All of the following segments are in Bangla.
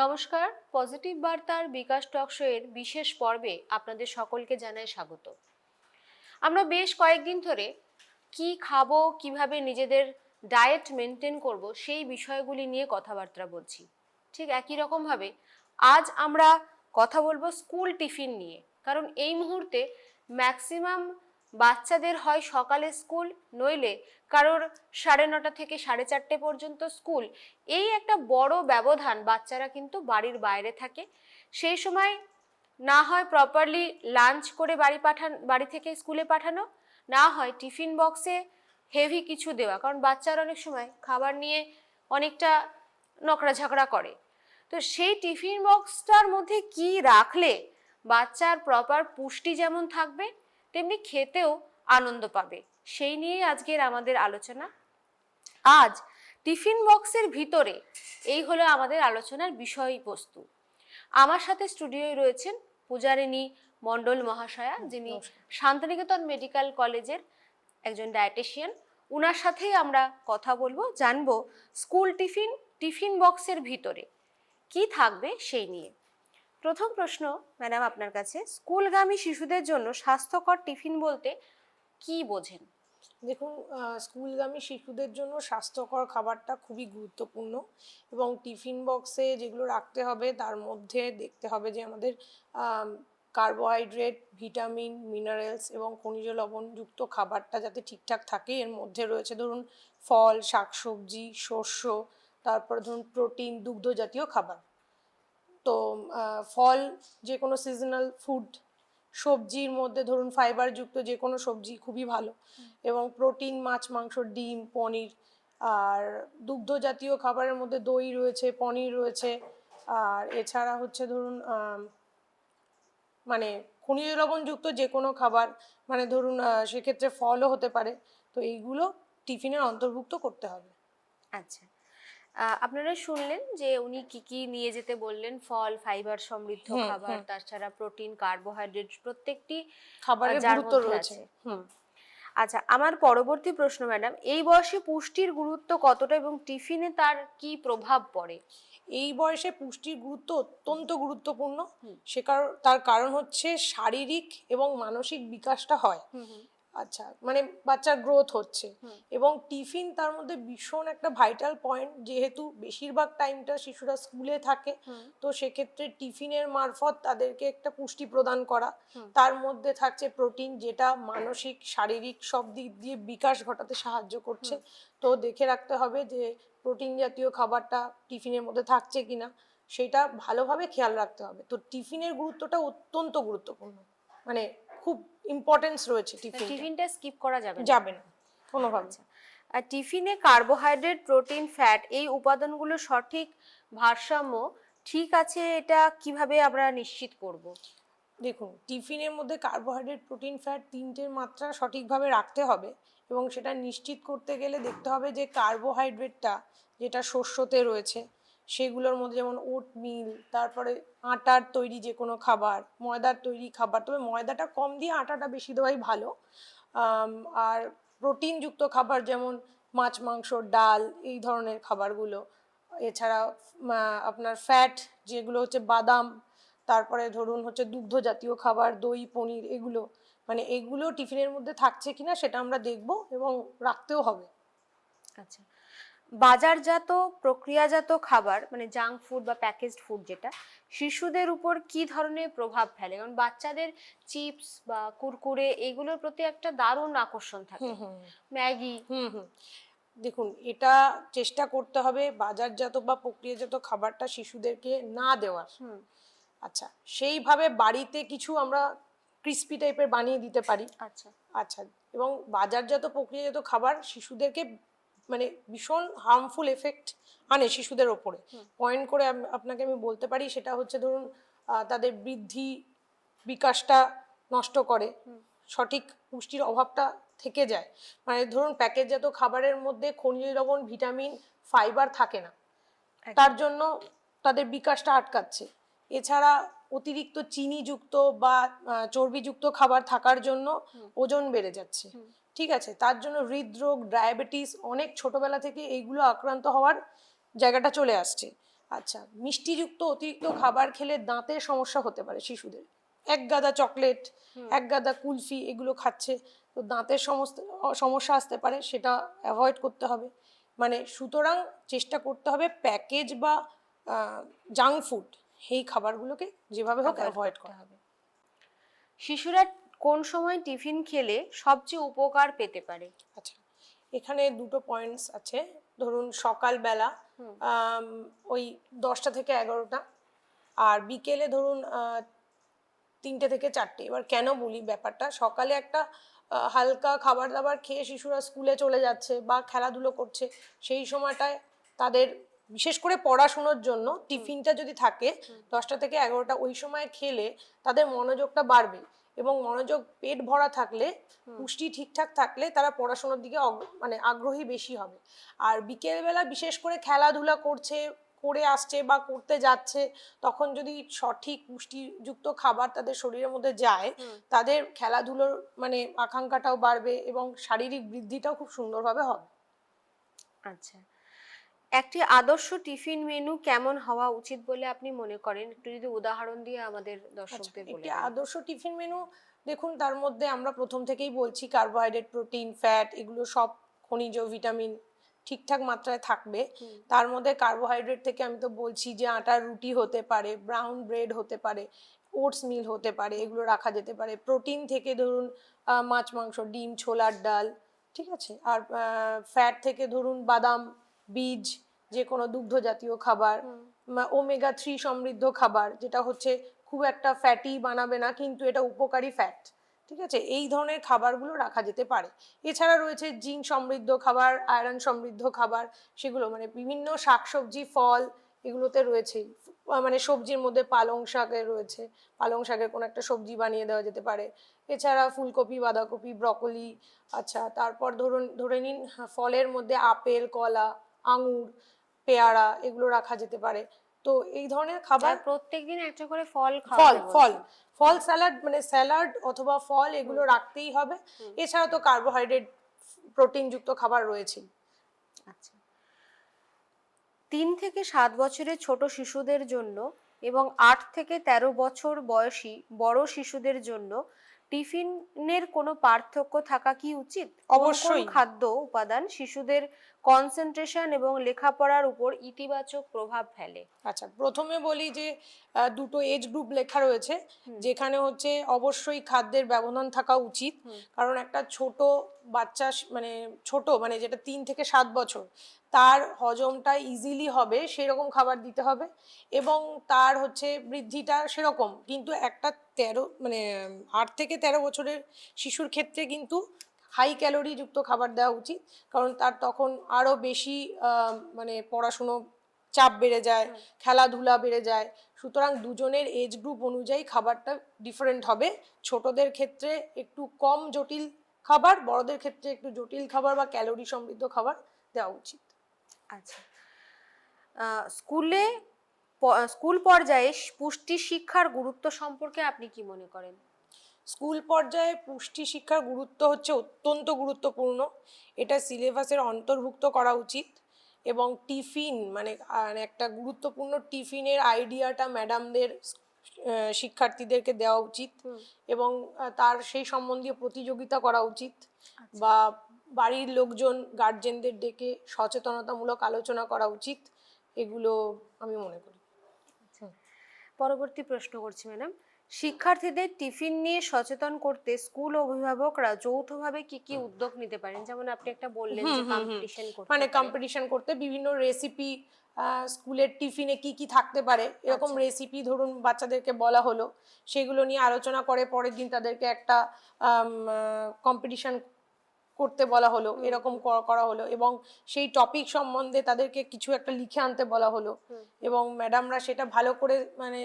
নমস্কার, পজিটিভ বার্তার বিকাশ টক শো এর বিশেষ পর্বে আপনাদের সকলকে জানাই স্বাগত। আমরা বেশ কয়েকদিন ধরে কি খাব, কীভাবে নিজেদের ডায়েট মেনটেন করব সেই বিষয়গুলি নিয়ে কথাবার্তা বলছি। ঠিক একই রকমভাবে আজ আমরা কথা বলব স্কুল টিফিন নিয়ে। কারণ এই মুহূর্তে ম্যাক্সিমাম বাচ্চাদের হয় সকালে স্কুল, নইলে কারোর সাড়ে নটা থেকে সাড়ে চারটে পর্যন্ত স্কুল। এই একটা বড় ব্যবধান বাচ্চারা কিন্তু বাড়ির বাইরে থাকে। সেই সময় না হয় প্রপারলি লাঞ্চ করে বাড়ি পাঠান, বাড়ি থেকে স্কুলে পাঠানো, না হয় টিফিন বক্সে হেভি কিছু দেওয়া। কারণ বাচ্চারা অনেক সময় খাবার নিয়ে অনেকটা নকরা ঝগড়া করে। তো সেই টিফিন বক্সটার মধ্যে কি রাখলে বাচ্চার প্রপার পুষ্টি যেমন থাকবে তেমনি খেতেও আনন্দ পাবে। সেই নিয়েই আজকের আমাদের আলোচনা। আজ টিফিন বক্সের ভিতরে এই হলো আমাদের আলোচনার বিষয়বস্তু। আমার সাথে স্টুডিওয় রয়েছেন পূজারিণী মণ্ডল মহাশয়া যিনি শান্তিনিকেতন মেডিকেল কলেজের একজন ডায়েটিশিয়ান। ওনার সাথেই আমরা কথা বলব জানব স্কুল টিফিন টিফিন বক্সের ভিতরে কি থাকবে সেই নিয়ে। প্রথম প্রশ্ন ম্যাডাম আপনার কাছে, স্কুলগামী শিশুদের জন্য স্বাস্থ্যকর টিফিন বলতে কি বোঝেন? দেখুন স্কুলগামী শিশুদের জন্য স্বাস্থ্যকর খাবারটা খুবই গুরুত্বপূর্ণ এবং টিফিন বক্সে যেগুলো রাখতে হবে, তার মধ্যে দেখতে হবে যে আমাদের কার্বোহাইড্রেট, ভিটামিন, মিনারেলস এবং খনিজ লবণযুক্ত খাবারটা যাতে ঠিকঠাক থাকে, এর মধ্যে রয়েছে ধরুন ফল, শাকসবজি, শস্য, তারপর ধরুন প্রোটিন দুগ্ধ জাতীয় খাবার। তো ফল যে কোনো সিজনাল ফুড সবজির মধ্যে ধরুন ফাইবারযুক্ত যে কোনো সবজি খুবই ভালো। এবং প্রোটিন মাছ মাংস ডিম পনির আর দুগ্ধ জাতীয় খাবারের মধ্যে দই রয়েছে পনির রয়েছে আর এছাড়া হচ্ছে ধরুন মানে খনিজ লবণযুক্ত যে কোনো খাবার মানে ধরুন সেক্ষেত্রে ফলও হতে পারে। তো এইগুলো টিফিনের অন্তর্ভুক্ত করতে হবে। আচ্ছা। আপনারা শুনলেন যে উনি কি কি নিয়ে যেতে বললেন? ফল ফাইবার সমৃদ্ধ খাবার তাছাড়া প্রোটিন কার্বোহাইড্রেট প্রত্যেকটি খাবারের গুরুত্ব রয়েছে। আচ্ছা আমার পরবর্তী প্রশ্ন ম্যাডাম এই বয়সে পুষ্টির গুরুত্ব কতটা এবং টিফিনে তার কি প্রভাব পড়ে? এই বয়সে পুষ্টির গুরুত্ব অত্যন্ত গুরুত্বপূর্ণ। সে কারণ তার কারণ হচ্ছে শারীরিক এবং মানসিক বিকাশটা হয়। আচ্ছা মানে বাচ্চার গ্রোথ হচ্ছে। এবং টিফিন তার মধ্যে ভীষণ একটা ভাইটাল পয়েন্ট যেহেতু বেশিরভাগ টাইমটা শিশুরা স্কুলে থাকে তো সেক্ষেত্রে টিফিনের মারফত তাদেরকে একটা পুষ্টি প্রদান করা। তার মধ্যে থাকছে প্রোটিন যেটা মানসিক শারীরিক সব দিক দিয়ে বিকাশ ঘটাতে সাহায্য করছে। তো দেখে রাখতে হবে যে প্রোটিন জাতীয় খাবারটা টিফিনের মধ্যে থাকছে কিনা সেটা ভালোভাবে খেয়াল রাখতে হবে। তো টিফিনের গুরুত্বটা অত্যন্ত গুরুত্বপূর্ণ। মানে খুব ইম্পর্টেন্স রয়েছে টিফিন টিফিনটা। স্কিপ করা যাবে না? যাবে না কোনোভাবে। আচ্ছা। আর টিফিনে কার্বোহাইড্রেট প্রোটিন ফ্যাট এই উপাদানগুলো সঠিক ভারসাম্য ঠিক আছে এটা কীভাবে আমরা নিশ্চিত করব? দেখুন টিফিনের মধ্যে কার্বোহাইড্রেট প্রোটিন ফ্যাট তিনটের মাত্রা সঠিকভাবে রাখতে হবে এবং সেটা নিশ্চিত করতে গেলে দেখতে হবে যে কার্বোহাইড্রেটটা যেটা শস্যতে রয়েছে সেগুলোর মধ্যে যেমন ওট মিল তারপরে আটার তৈরি যে কোনো খাবার, ময়দার তৈরি খাবার। তবে ময়দাটা কম দিয়ে আটাটা বেশি দেওয়াই ভালো। আর প্রোটিনযুক্ত খাবার যেমন মাছ, মাংস, ডাল, এই ধরনের খাবারগুলো। এছাড়া আপনার ফ্যাট যেগুলো হচ্ছে বাদাম, তারপরে ধরুন হচ্ছে দুগ্ধ জাতীয় খাবার, দই, পনির, এগুলো। মানে এগুলো টিফিনের মধ্যে থাকছে কিনা সেটা আমরা দেখব এবং রাখতেও হবে। আচ্ছা। বাজারজাত প্রক্রিয়াজাত খাবার মানে জাঙ্ক ফুড বা প্যাকেজড ফুড যেটা শিশুদের উপর কি ধরনের প্রভাব ফেলে? কারণ বাচ্চাদের চিপস বা কুরকুরে এগুলোর প্রতি একটা দারুণ আকর্ষণ থাকে। ম্যাগি। হুম হুম। দেখুন এটা চেষ্টা করতে হবে বাজারজাত বা প্রক্রিয়াজাত খাবারটা শিশুদেরকে না দেওয়ার। আচ্ছা সেইভাবে বাড়িতে কিছু আমরা ক্রিস্পি টাইপের বানিয়ে দিতে পারি। আচ্ছা। আচ্ছা এবং বাজারজাত প্রক্রিয়াজাত খাবার শিশুদেরকে মানে ভীষণ হার্মফুল এফেক্ট আনে শিশুদের ওপরে। পয়েন্ট করে আপনাকে আমি বলতে পারি সেটা হচ্ছে ধরুন তাদের বৃদ্ধি বিকাশটা নষ্ট করে। সঠিক পুষ্টির অভাবটা থেকে যায়। মানে ধরুন প্যাকেটজাত খাবারের মধ্যে খনিজ লবণ ভিটামিন ফাইবার থাকে না। তার জন্য তাদের বিকাশটা আটকাচ্ছে। এছাড়া অতিরিক্ত চিনিযুক্ত বা চর্বিযুক্ত খাবার থাকার জন্য ওজন বেড়ে যাচ্ছে। ঠিক আছে তার জন্য হৃদরোগ ডায়াবেটিস অনেক ছোটবেলা থেকে এইগুলো আক্রান্ত হওয়ার জায়গাটা চলে আসছে। আচ্ছা মিষ্টিযুক্ত অতিরিক্ত খাবার খেলে দাঁতের সমস্যা হতে পারে শিশুদের। এক গাদা চকলেট এক গাদা কুলফি এগুলো খাচ্ছে তো দাঁতের সমস্ত সমস্যা আসতে পারে সেটা অ্যাভয়েড করতে হবে। মানে সুতরাং চেষ্টা করতে হবে প্যাকেজ বা জাঙ্ক ফুড এই খাবারগুলোকে যেভাবে হোক অ্যাভয়েড করা। হবে। শিশুরা কোন সময় টিফিন খেলে সবচেয়ে উপকার পেতে পারে? আচ্ছা এখানে দুটো পয়েন্টস আছে। ধরুন সকালবেলা ওই দশটা থেকে এগারোটা আর বিকেলে ধরুন তিনটে থেকে চারটে। এবার কেন বলি ব্যাপারটা? সকালে একটা হালকা খাবার দাবার খেয়ে শিশুরা স্কুলে চলে যাচ্ছে বা খেলাধুলো করছে সেই সময়টায় তাদের বিশেষ করে পড়াশুনোর জন্য টিফিনটা যদি থাকে দশটা থেকে এগারোটা ওই সময় খেলে তাদের মনোযোগটা বাড়বে। এবং মনোযোগ পেট ভরা থাকলে পুষ্টি ঠিকঠাক থাকলে তারা পড়াশোনার দিকে মানে আগ্রহী বেশি হবে। আর বিকেলবেলা বিশেষ করে খেলাধুলা করছে করে আসছে বা করতে যাচ্ছে তখন যদি সঠিক পুষ্টিযুক্ত খাবার তাদের শরীরের মধ্যে যায় তাদের খেলাধুলোর মানে আকাঙ্ক্ষাটাও বাড়বে এবং শারীরিক বৃদ্ধিটাও খুব সুন্দরভাবে হবে। আচ্ছা। একটি আদর্শ টিফিন মেনু কেমন হওয়া উচিত বলে আপনি মনে করেন? একটু যদি উদাহরণ দিয়ে আমাদের আচ্ছা, দর্শকদের বলে একটি আদর্শ টিফিন মেনু দেখুন তার মধ্যে আমরা প্রথম থেকেই বলছি কার্বোহাইড্রেট প্রোটিন ফ্যাট এগুলো সব খনিজ ভিটামিন ঠিকঠাক মাত্রায় থাকবে। তার মধ্যে কার্বোহাইড্রেট থেকে আমি তো বলছি যে আটার রুটি হতে পারে ব্রাউন ব্রেড হতে পারে ওটস মিল হতে পারে এগুলো রাখা যেতে পারে। প্রোটিন থেকে ধরুন মাছ মাংস ডিম ছোলার ডাল ঠিক আছে? আর ফ্যাট থেকে ধরুন বাদাম বীজ যে কোনো দুগ্ধ জাতীয় খাবার ওমেগা থ্রি সমৃদ্ধ খাবার যেটা হচ্ছে খুব একটা ফ্যাটি বানাবে না কিন্তু এটা উপকারী ফ্যাট ঠিক আছে? এই ধরনের খাবারগুলো রাখা যেতে পারে। এছাড়া রয়েছে জিঙ্ক সমৃদ্ধ খাবার আয়রন সমৃদ্ধ খাবার সেগুলো মানে বিভিন্ন শাকসবজি ফল এগুলোতে রয়েছে। মানে সবজির মধ্যে পালং শাকের রয়েছে। পালং শাকের কোনো একটা সবজি বানিয়ে দেওয়া যেতে পারে। এছাড়া ফুলকপি বাঁধাকপি ব্রকলি আচ্ছা তারপর ধরুন ধরে নিন হ্যাঁ, ফলের মধ্যে আপেল কলা আঙুর পেয়ারা এগুলো রাখা যেতে পারে। তো এই ধরনের খাবার প্রত্যেকদিন একটা করে ফল ফল ফল ফল স্যালাড মানে স্যালাড অথবা ফল এগুলো রাখতেই হবে। এছাড়া তো কার্বোহাইড্রেট প্রোটিনযুক্ত খাবার রয়েছে। আচ্ছা। তিন থেকে সাত বছরের ছোট শিশুদের জন্য এবং আট থেকে তেরো বছর বয়সী বড় শিশুদের জন্য টিফিনের কোনো পার্থক্য থাকা কি উচিত? অবশ্যই। খাদ্য উপাদান শিশুদের কনসেন্ট্রেশন এবং লেখাপড়ার উপর ইতিবাচক প্রভাব ফেলে। আচ্ছা প্রথমে বলি যে দুটো এজ গ্রুপ লেখা রয়েছে যেখানে হচ্ছে অবশ্যই খাদ্যের ব্যবধান থাকা উচিত। কারণ একটা ছোট বাচ্চা মানে ছোট মানে যেটা তিন থেকে সাত বছর তার হজমটা ইজিলি হবে সেরকম খাবার দিতে হবে এবং তার হচ্ছে বৃদ্ধিটা সেরকম। কিন্তু একটা তেরো মানে আট থেকে তেরো বছরের শিশুর ক্ষেত্রে কিন্তু হাই ক্যালোরি যুক্ত খাবার দেওয়া উচিত। কারণ তার তখন আরও বেশি মানে পড়াশুনো চাপ বেড়ে যায় খেলাধুলা বেড়ে যায়। সুতরাং দুজনের এজ গ্রুপ অনুযায়ী খাবারটা ডিফারেন্ট হবে। ছোটদের ক্ষেত্রে একটু কম জটিল খাবার বড়দের ক্ষেত্রে একটু জটিল খাবার বা ক্যালোরি সমৃদ্ধ খাবার দেওয়া উচিত। আচ্ছা। স্কুলে স্কুল পর্যায়ে পুষ্টি শিক্ষার গুরুত্ব সম্পর্কে আপনি কি মনে করেন? স্কুল পর্যায়ে পুষ্টি শিক্ষার গুরুত্ব হচ্ছে অত্যন্ত গুরুত্বপূর্ণ। এটা সিলেবাসের অন্তর্ভুক্ত করা উচিত এবং টিফিন মানে একটা গুরুত্বপূর্ণ টিফিনের আইডিয়াটা ম্যাডামদের শিক্ষার্থীদেরকে দেওয়া উচিত এবং তার সেই সম্বন্ধীয় প্রতিযোগিতা করা উচিত বা বাড়ির লোকজন গার্জেনদের ডেকে সচেতনতামূলক আলোচনা করা উচিত। এগুলো আমি মনে করি। পরবর্তী প্রশ্ন করছি ম্যাডাম। শিক্ষার্থীদের টিফিন নিয়ে সচেতন করতে স্কুল অভিভাবকরা যৌথভাবে কি কি উদ্যোগ নিতে পারেন? যেমন আপনি একটা বললেন যে কম্পিটিশন করতে মানে কম্পিটিশন করতে বিভিন্ন রেসিপি স্কুলের টিফিনে কি কি থাকতে পারে? এরকম আচ্ছা। রেসিপি ধরুন বাচ্চাদেরকে বলা হলো সেগুলো নিয়ে আলোচনা করে পরের দিন তাদেরকে একটা কম্পিটিশন করতে বলা হলো এরকম করা- হলো এবং সেই টপিক সম্বন্ধে তাদেরকে কিছু একটা লিখে আনতে বলা হলো। এবং ম্যাডামরা সেটা ভালো করে মানে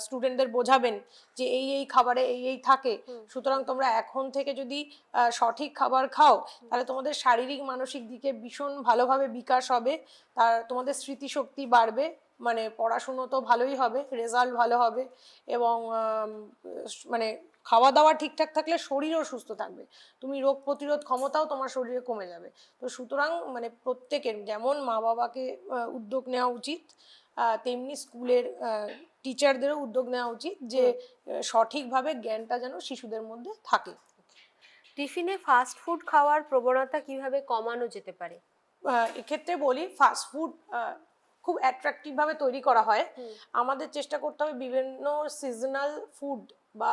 স্টুডেন্টদের বোঝাবেন যে এই এই খাবারে এই এই থাকে। সুতরাং তোমরা এখন থেকে যদি সঠিক খাবার খাও তাহলে তোমাদের শারীরিক মানসিক দিকে ভীষণ ভালোভাবে বিকাশ হবে। তার তোমাদের স্মৃতিশক্তি বাড়বে মানে পড়াশুনো তো ভালোই হবে রেজাল্ট ভালো হবে এবং মানে খাওয়া দাওয়া ঠিকঠাক থাকলে শরীরও সুস্থ থাকবে। তুমি রোগ প্রতিরোধ ক্ষমতাও তোমার শরীরে কমে যাবে। তো সুতরাং মানে প্রত্যেকের যেমন মা বাবাকে উদ্যোগ নেওয়া উচিত তেমনি স্কুলের টিচারদেরও উদ্যোগ নেওয়া উচিত যে সঠিকভাবে জ্ঞানটা যেন শিশুদের মধ্যে থাকে। টিফিনে ফাস্ট ফুড খাওয়ার প্রবণতা কীভাবে কমানো যেতে পারে? এক্ষেত্রে বলি ফাস্ট ফুড খুব অ্যাট্রাকটিভ ভাবে তৈরি করা হয়। আমাদের চেষ্টা করতে হবে বিভিন্ন সিজনাল ফুড বা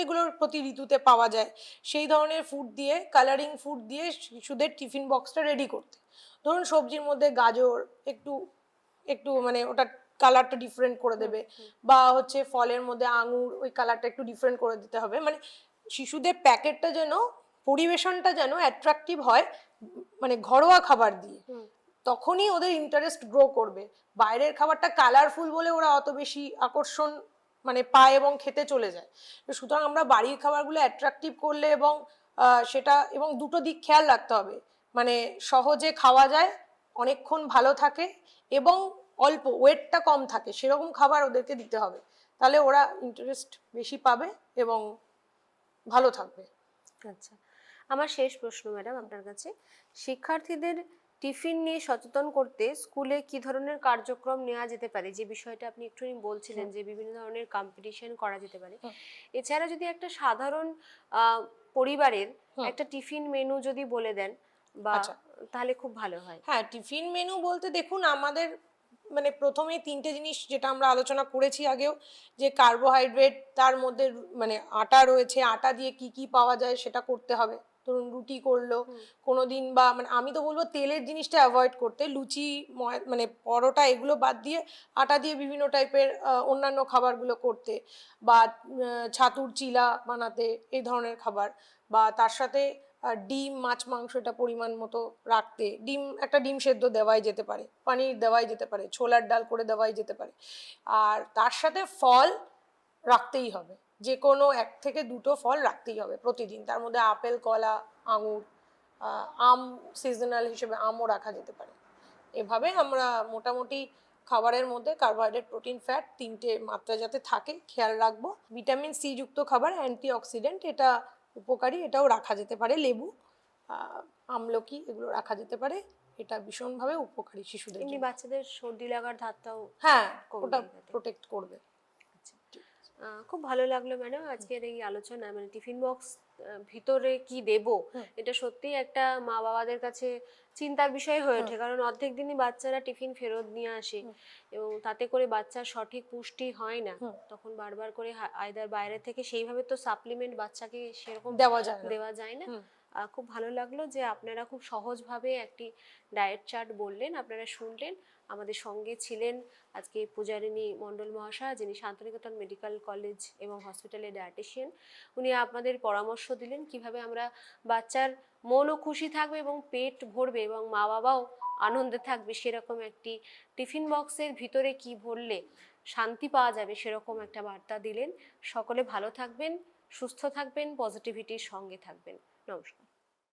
এগুলোর প্রতি ঋতুতে পাওয়া যায়। সেই ধরনের ফুড দিয়ে কালারিং ফুড দিয়ে শিশুদের টিফিন বক্সটা রেডি করতে। ধরুন সবজির মধ্যে গাজর একটু একটু মানে ওটা কালারটা ডিফারেন্ট করে দেবে। বা হচ্ছে ফলের মধ্যে আঙুর ওই কালারটা একটু ডিফারেন্ট করে দিতে হবে। মানে শিশুদের প্যাকেটটা যেন পরিবেশনটা যেন অ্যাট্রাকটিভ হয় মানে ঘরোয়া খাবার দিয়ে। তখনই ওদের ইন্টারেস্ট গ্রো করবে। বাইরের খাবারটা কালারফুল বলে ওরা অত বেশি আকর্ষণ মানে পায় এবং খেতে চলে যায়। সুতরাং আমরা বাড়ির খাবারগুলো অ্যাট্রাকটিভ করলে এবং সেটা এবং দুটো দিক খেয়াল রাখতে হবে। মানে সহজে খাওয়া যায়, অনেকক্ষণ ভালো থাকে এবং অল্প ওয়েটটা কম থাকে, সেরকম খাবার ওদেরকে দিতে হবে। তাহলে ওরা ইন্টারেস্ট বেশি পাবে এবং ভালো থাকবে। আচ্ছা। আমার শেষ প্রশ্ন ম্যাডাম আপনার কাছে। শিক্ষার্থীদের টিফিন নিয়ে সচেতন করতে স্কুলে কি ধরনের কার্যক্রম নেওয়া যেতে পারে? যে বিষয়টা আপনি একটুখানি বলছিলেন যে বিভিন্ন ধরনের কম্পিটিশন করা যেতে পারে। এছাড়া যদি একটা সাধারণ পরিবারের একটা টিফিন মেনু যদি বলে দেন বা আচ্ছা। তাহলে খুব ভালো হয়। হ্যাঁ টিফিন মেনু বলতে দেখুন আমাদের মানে প্রথমেই তিনটে জিনিস যেটা আমরা আলোচনা করেছি আগেও যে কার্বোহাইড্রেট তার মধ্যে মানে আটা রয়েছে আটা দিয়ে কি কি পাওয়া যায় সেটা করতে হবে। ধরুন রুটি করল। কোনো দিন বা মানে আমি তো বলব তেলের জিনিসটা অ্যাভয়েড করতে লুচি ময়- মানে পরোটা এগুলো বাদ দিয়ে আটা দিয়ে বিভিন্ন টাইপের অন্যান্য খাবারগুলো করতে বা ছাতুর চিলা বানাতে এই ধরনের খাবার বা তার সাথে ডিম মাছ মাংস এটা পরিমাণ মতো রাখতে ডিম একটা ডিম সেদ্ধ দেওয়াই যেতে পারে পানির দেওয়াই যেতে পারে ছোলার ডাল করে দেওয়াই যেতে পারে আর তার সাথে ফল রাখতেই হবে যে কোনো এক থেকে দুটো ফল রাখতেই হবে প্রতিদিন। তার মধ্যে আপেল কলা আঙুর আম সিজনাল হিসেবে আমও রাখা যেতে পারে। এভাবে আমরা মোটামুটি খাবারের মধ্যে কার্বোহাইড্রেট প্রোটিন ফ্যাট তিনটে মাত্রা যাতে থাকে খেয়াল রাখব। ভিটামিন সি যুক্ত খাবার অ্যান্টি অক্সিডেন্ট এটা উপকারী এটাও রাখা যেতে পারে। লেবু আমলকি এগুলো রাখা যেতে পারে। এটা ভীষণভাবে উপকারী শিশুদের বাচ্চাদের সর্দি লাগার ধাতটাও হ্যাঁ ওটা প্রোটেক্ট করবে। খুব ভালো লাগল ম্যাডাম আজকের এই আলোচনা মানে টিফিন বক্স ভিতরে কি দেব এটা সত্যিই একটা মা বাবাদের কাছে চিন্তার বিষয় হয়ে ওঠে। কারণ অর্ধেক দিনই বাচ্চারা টিফিন ফেরত নিয়ে আসে এবং তাতে করে বাচ্চার সঠিক পুষ্টি হয় না। তখন বারবার করে আয়দার বাইরে থেকে সেইভাবে তো সাপ্লিমেন্ট বাচ্চাকে সেরকম দেওয়া যায় দেওয়া যায় না। খুব ভালো লাগল যে আপনারা খুব সহজভাবে একটি ডায়েট চার্ট বললেন আপনারা শুনলেন। আমাদের সঙ্গে ছিলেন আজকে পূজারিণী মণ্ডল মহাশয়, যিনি শান্তিনিকেতন মেডিকেল কলেজ এবং হসপিটালের ডায়েটিশিয়ান। উনি আপনাদের পরামর্শ দিলেন কীভাবে আমরা বাচ্চার মনও খুশি থাকবে এবং পেট ভরবে এবং মা বাবাও আনন্দে থাকবে সেরকম একটি টিফিন বক্সের ভিতরে কি ভরলে শান্তি পাওয়া যাবে সেরকম একটা বার্তা দিলেন। সকলে ভালো থাকবেন, সুস্থ থাকবেন, পজিটিভিটির সঙ্গে থাকবেন। নমস্কার।